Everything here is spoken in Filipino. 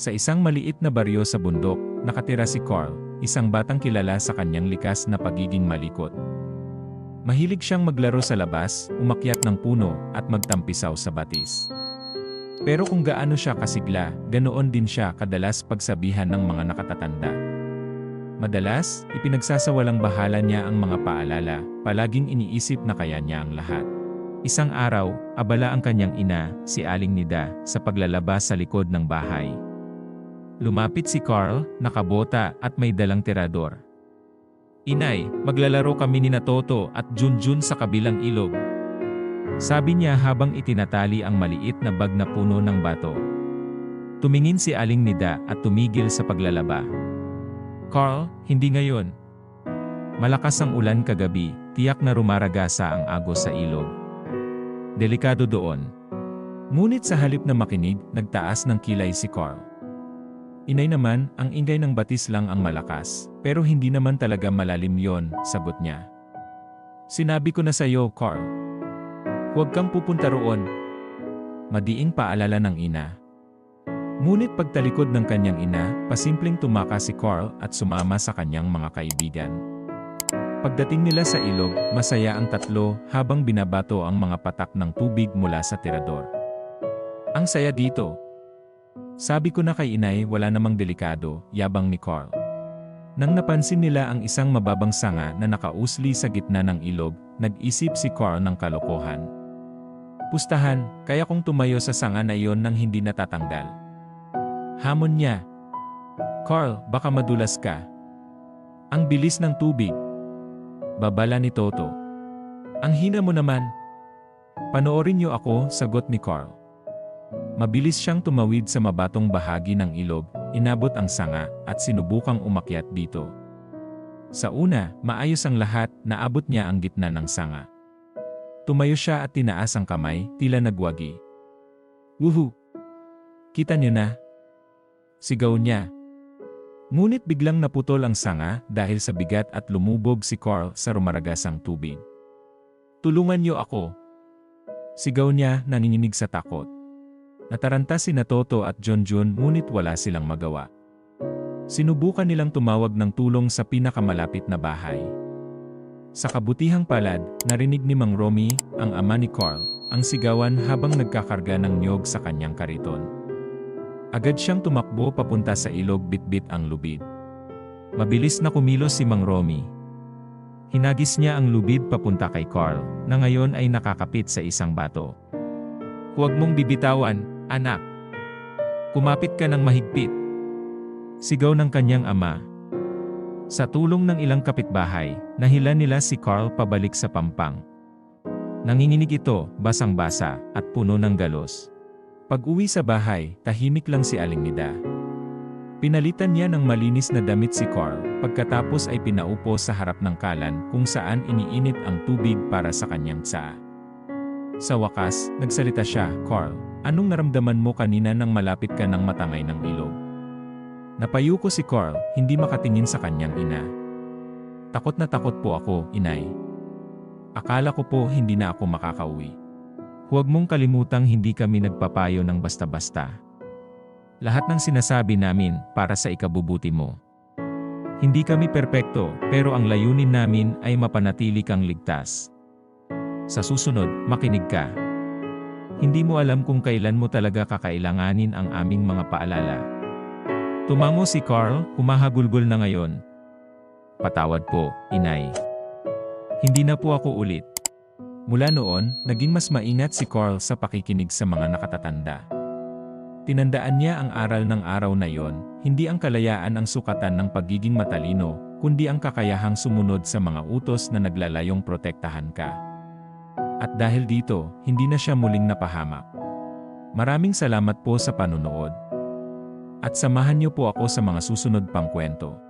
Sa isang maliit na baryo sa bundok, nakatira si Carl, isang batang kilala sa kanyang likas na pagiging malikot. Mahilig siyang maglaro sa labas, umakyat ng puno, at magtampisaw sa batis. Pero kung gaano siya kasigla, ganoon din siya kadalas pagsabihan ng mga nakatatanda. Madalas, ipinagsasawalang bahala niya ang mga paalala, palaging iniisip na kaya niya ang lahat. Isang araw, abala ang kanyang ina, si Aling Nida, sa paglalaba sa likod ng bahay. Lumapit si Carl, nakabota at may dalang tirador. Inay, maglalaro kami ni Toto at Junjun sa kabilang ilog. Sabi niya habang itinatali ang maliit na bag na puno ng bato. Tumingin si Aling Nida at tumigil sa paglalaba. Carl, hindi ngayon. Malakas ang ulan kagabi, tiyak na rumaragasa ang agos sa ilog. Delikado doon. Ngunit sa halip na makinig, nagtaas ng kilay si Carl. Inay naman, ang ingay ng batis lang ang malakas, pero hindi naman talaga malalim yon, sagot niya. Sinabi ko na sa iyo, Carl. Huwag kang pupunta roon. Madiing paalala ng ina. Ngunit pagtalikod ng kanyang ina, pasimpleng tumaka si Carl at sumama sa kanyang mga kaibigan. Pagdating nila sa ilog, masaya ang tatlo habang binabato ang mga patak ng tubig mula sa tirador. Ang saya dito. Sabi ko na kay inay wala namang delikado, yabang ni Carl. Nang napansin nila ang isang mababang sanga na nakausli sa gitna ng ilog, nag-isip si Carl ng kalokohan. Pustahan, kaya kong tumayo sa sanga na iyon nang hindi natatanggal. Hamon niya. Carl, baka madulas ka. Ang bilis ng tubig. Babala ni Toto. Ang hina mo naman. Panoorin niyo ako, sagot ni Carl. Mabilis siyang tumawid sa mabatong bahagi ng ilog, inabot ang sanga, at sinubukang umakyat dito. Sa una, maayos ang lahat, naabot niya ang gitna ng sanga. Tumayo siya at tinaas ang kamay, tila nagwagi. Wuhu! Kita niyo na? Sigaw niya. Ngunit biglang naputol ang sanga dahil sa bigat at lumubog si Carl sa rumaragasang tubig. Tulungan niyo ako. Sigaw niya nanginginig sa takot. Nataranta si Toto at Junjun ngunit wala silang magawa. Sinubukan nilang tumawag ng tulong sa pinakamalapit na bahay. Sa kabutihang palad, narinig ni Mang Romy, ang ama ni Carl, ang sigawan habang nagkakarga ng niyog sa kanyang kariton. Agad siyang tumakbo papunta sa ilog bitbit ang lubid. Mabilis na kumilos si Mang Romy. Hinagis niya ang lubid papunta kay Carl, na ngayon ay nakakapit sa isang bato. Huwag mong bibitawan, anak. Kumapit ka ng mahigpit. Sigaw ng kanyang ama. Sa tulong ng ilang kapitbahay, nahila nila si Carl pabalik sa pampang. Nanginginig ito, basang-basa, at puno ng galos. Pag-uwi sa bahay, tahimik lang si Aling Nida. Pinalitan niya ng malinis na damit si Carl, pagkatapos ay pinaupo sa harap ng kalan kung saan iniinit ang tubig para sa kanyang tsaa. Sa wakas, nagsalita siya, Carl, anong naramdaman mo kanina nang malapit ka ng matangay ng ilog? Napayuko si Carl, hindi makatingin sa kanyang ina. Takot na takot po ako, inay. Akala ko po hindi na ako makakauwi. Huwag mong kalimutang hindi kami nagpapayo ng basta-basta. Lahat ng sinasabi namin para sa ikabubuti mo. Hindi kami perpekto, pero ang layunin namin ay mapanatili kang ligtas. Sa susunod, makinig ka. Hindi mo alam kung kailan mo talaga kakailanganin ang aming mga paalala. Tumango si Carl, humahagulgol na ngayon. Patawad po, inay. Hindi na po ako ulit. Mula noon, naging mas maingat si Carl sa pakikinig sa mga nakatatanda. Tinandaan niya ang aral ng araw na yon, hindi ang kalayaan ang sukatan ng pagiging matalino, kundi ang kakayahang sumunod sa mga utos na naglalayong protektahan ka. At dahil dito, hindi na siya muling napahamak. Maraming salamat po sa panunood. At samahan niyo po ako sa mga susunod pang kwento.